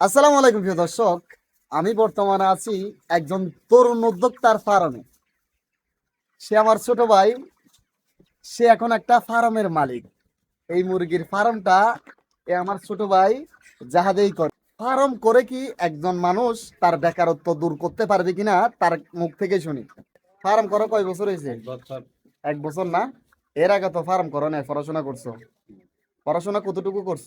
আসসালামু আলাইকুম প্রিয় দর্শক আমি বর্তমানে আছি একজন তরুণ উদ্যোক্তার ফার্মে। সে আমার ছোট ভাই সে এখন একটা ফার্মের মালিক। এই মুরগির ফার্মটা এ আমার ছোট ভাই জাহাজেই করে। ফার্ম করে কি একজন মানুষ তার বেকারত্ব দূর করতে পারবে কিনা তার মুখ থেকে শুনি। ফার্ম করো কয় বছর হয়েছে? এক বছর। না? এর আগে তো ফার্ম করো না পড়াশোনা করছ। পড়াশোনা কতটুকু করছ?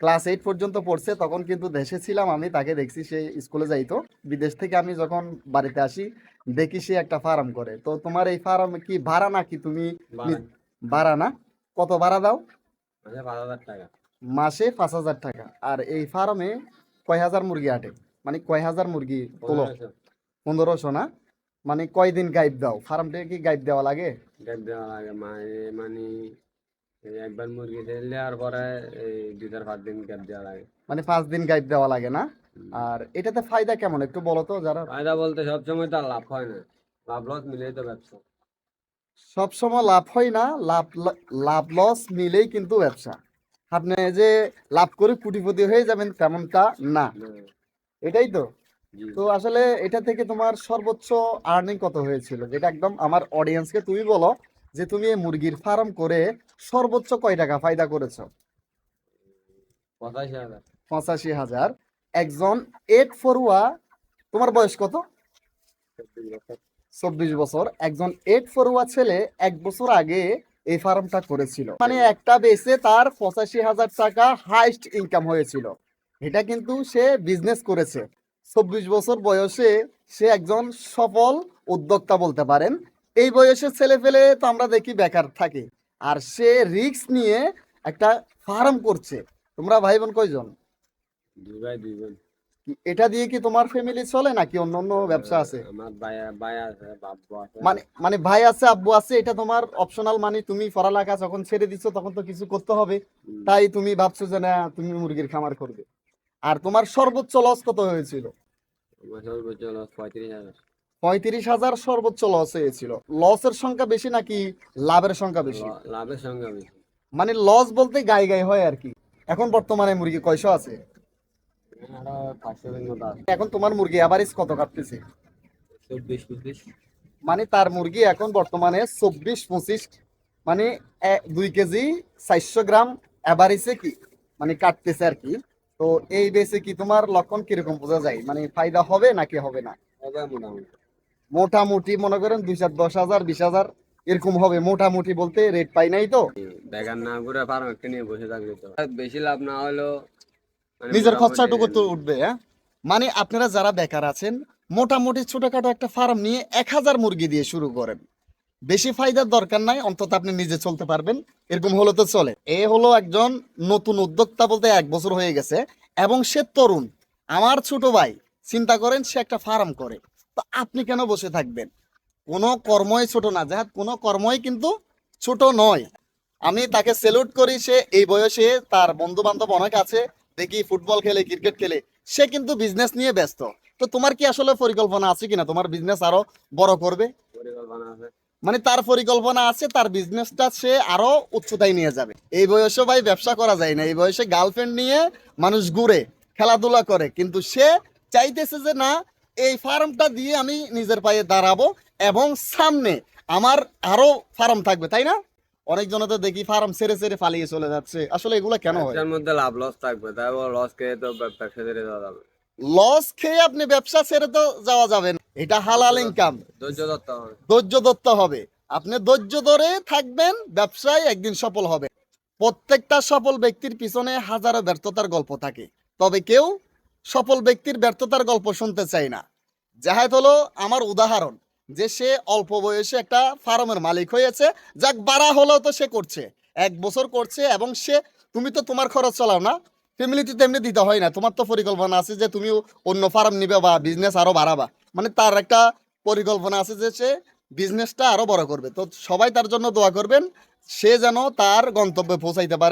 ক্লাসে এইট পর্যন্ত পড়ছে তখন কিন্তু দেশে ছিলাম আমি তাকে দেখছি সে স্কুলে যাইতো। বিদেশ থেকে আমি যখন বাড়িতে আসি দেখি সে একটা ফার্ম করে। তো তোমার এই ফার্ম কি ভাড়া নাকি তুমি ভাড়া। না কত ভাড়া দাও? মাসে পাঁচ হাজার টাকা। আর এই ফার্মে কয় হাজার মুরগি আটে? মানে কয় হাজার মুরগি তোলো? পনেরোশো। না? মানে কয়দিন গাইড দাও? ফার্মটা কি গাইড দেওয়া লাগে? গ্যাপ দেওয়া লাগে মানে মানে একবার মুরগি দিলে আর পরে এই দুই চার পাঁচ দিন গ্যাপ দেওয়া লাগে। মানে পাঁচ দিন গাইড দেওয়া লাগে না? আর এটাতে ফায়দা কেমন একটু বলো তো যারা? ফায়দা বলতে সবসময় তো আর লাভ হয় না। লাভ লস মিলেই তো ব্যবসা। সবসময় লাভ হয় না লাভ লাভ লস মিলেই কিন্তু ব্যবসা। আপনি যে লাভ করে কোটিপতি হয়ে যাবেন তেমনটা না। না, এটাই তো। তো আসলে এটা থেকে তোমার সর্বোচ্চ আর্নিং কত হয়েছিল? যেটা একদম আমার অডিয়েন্সকে তুমি বলো। যে তুমি এই মুরগির ফার্ম করে সর্বোচ্চ কয় টাকা ফায়দা করেছ? পঁচাশি হাজার। একজন এইট ফরুয়া তোমার বয়স কত? চব্বিশ বছর। একজন এইট ফরুয়া ছেলে এক বছর আগে এই ফার্মটা করেছিল। মানে একটা বেসে তার পঁচাশি হাজার টাকা হাইস্ট ইনকাম হয়েছিল। এটা কিন্তু সে বিজনেস করেছে। চব্বিশ বছর বয়সে সে একজন সফল উদ্যোক্তা বলতে পারেন। এই বয়সে ছেলে ফেলে তো আমরা দেখি বেকার থাকে। আর সে রিস্ক নিয়ে একটা ফার্ম করছে। তোমরা ভাই বোন কয়জন? দুই ভাই দুই বোন। এটা দিয়ে কি তোমার ফ্যামিলি চলে নাকি অন্য অন্য ব্যবসা আছে? মানে মানে ভাই আছে আব্বু আছে এটা তোমার অপশনাল মানে তুমি পড়ালেখা যখন ছেড়ে দিচ্ছ তখন তো কিছু করতে হবে। তাই তুমি ভাবছ যে না তুমি মুরগির খামার করবে। আর তোমার সর্বোচ্চ লস কত হয়েছিল? সর্বোচ্চ loss পঁয়ত্রিশ হাজার। পঁয়ত্রিশ হাজার সর্বোচ্চ লস হয়েছিল। লসের সংখ্যা বেশি নাকি লাভের সংখ্যা বেশি? লাভের সঙ্গে বেশি। মানে লস বলতে গায়ে গায়ে হয় আর কি। এখন বর্তমানে মুরগি কয়শো আছে? এখন তোমার মুরগি অ্যাভারেজ কত কাটতেছে? মানে তার মুরগি এখন বর্তমানে চব্বিশ পঁচিশ মানে দুই কেজি চারশো গ্রাম অ্যাভারেজে কি? মানে কাটতেছে আর কি। তো এই বেসে কি তোমার লক্ষণ কীরকম বোঝা যায়? মানে ফায়দা হবে নাকি হবে না? মোটামুটি। মোটামুটি মনে করেন দুই চার দশ হাজার বিশ হাজার এরকম হবে। মোটামুটি বলতে রেট পাই নাই তো। বেগার না ঘুরে ফার্ম একটা নিয়ে বসে তো। বেশি লাভ না হলেও মানে নিজের খরচাটুকু তো উঠবে হ্যাঁ? মানে আপনারা যারা বেকার আছেন মোটামুটি ছোটখাটো একটা ফার্ম নিয়ে এক হাজার মুরগি দিয়ে শুরু করেন। বেশি ফায়দার দরকার নাই অন্তত আপনি নিজে চলতে পারবেন। এরকম হলো তো চলে। এ হলো একজন নতুন উদ্যোক্তা বলতে এক বছর হয়ে গেছে এবং সে তরুণ। আমার ছোট ভাই চিন্তা করেন সে একটা ফার্ম করে। তো আপনি কেন বসে থাকবেন? কোনো কর্মই ছোট না হোক, কোনো কর্মই কিন্তু ছোট নয়। আমি তাকে সেলুট করি সে এই বয়সে তার বন্ধু বান্ধব অনেক আছে দেখি ফুটবল খেলে ক্রিকেট খেলে সে কিন্তু বিজনেস নিয়ে ব্যস্ত। তো তোমার কি আসলে পরিকল্পনা আছে কিনা? তোমার বিজনেস আরও বড় করবে? মানে তার পরিকল্পনা আছে তার বিজনেসটা সে আরও উচ্চতায় নিয়ে যাবে। এই বয়সে ভাই ব্যবসা করা যায় না। এই বয়সে গার্লফ্রেন্ড নিয়ে মানুষ ঘুরে খেলাধুলা করে কিন্তু সে চাইতেছে যে না এই ফার্মটা দিয়ে আমি নিজের পায়ে দাঁড়াবো এবং সামনে আমার আরও ফার্ম থাকবে তাই না? অনেকজনে তো দেখি ফার্ম ছেড়ে ছেড়ে পালিয়ে চলে যাচ্ছে। আসলে এগুলো কেন হয়? মধ্যে লাভ লস থাকবে তাই লস খেয়ে তো ব্যবসা ছেড়ে দেওয়া যাবে। লস খেয়ে আপনি ব্যবসা ছেড়ে তো যাওয়া যাবে না। এটা হালাল ইনকাম ধৈর্য ধরতে হবে। ধৈর্য ধরতে হবে। আপনি ধৈর্য ধরে থাকবেন ব্যবসায় একদিন সফল হবে। প্রত্যেকটা সফল ব্যক্তির পিছনে হাজারো ব্যর্থতার গল্প থাকে। তবে কেউ সফল ব্যক্তির ব্যর্থতার গল্প শুনতে চাই না। জাহাদ হলো আমার উদাহরণ, যে সে অল্প বয়সে একটা ফার্মের মালিক হয়েছে, যাক বাড়া হলেও তো সে করছে, এক বছর করছে এবং সে, তুমি তো তোমার খরচ চালাও না ফ্যামিলিতে তেমনি দিতে হয় না, তোমার তো পরিকল্পনা আছে যে তুমি অন্য ফার্ম নিবে বা বিজনেস আরও বাড়াবা মানে তার একটা পরিকল্পনা আছে যে সে বিজনেসটা আরও বড় করবে, তো সবাই তার জন্য দোয়া করবেন, সে যেন তার গন্তব্যে পৌঁছাইতে পারে।